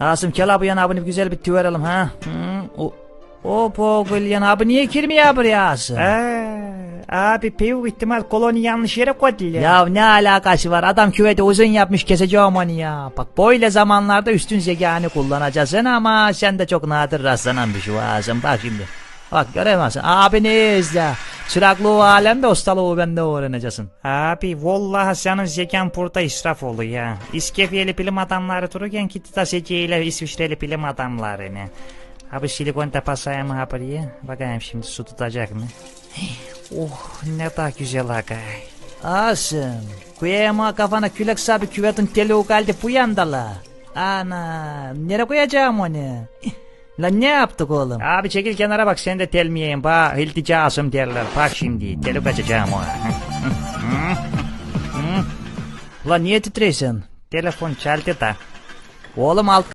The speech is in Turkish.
Asım gel abi yan abini güzel bir tüverelim ha. Hı, o, o pogul yan abi niye girmiyor buraya Asım? abi büyük ihtimal koloni yanlış yere koydular. Ya ne alakası var adam küveti uzun yapmış keseceğim onu ya. Bak böyle zamanlarda üstün zekanı kullanacaksın ama sen de çok nadir rastlanan bir şey Asım bak şimdi. Bak göremezsin abini izle. Çıraklığı alemde ustalığı bende öğreneceksin. Abi vallahi senin zekan burada israf oluyor ya. İskefiyeli bilim adamları dururken gitti da zekiyle İsviçreli bilim adamlarını. Abi silikon tapasaya mı haberi? Bakayım şimdi su tutacak mı? oh ne da güzel aga. Asım. Koyama kafana külek sabi küvetin teli o kaldı bu yandala. Ana nereye koyacağım onu? Lan ne yaptık oğlum? Abi çekil kenara bak sen de telmiyeyim. Bak ilticasım derler. Bak şimdi teli kaçacağım o. Lan niye titreyorsun? Telefon çaldı da. Oğlum alt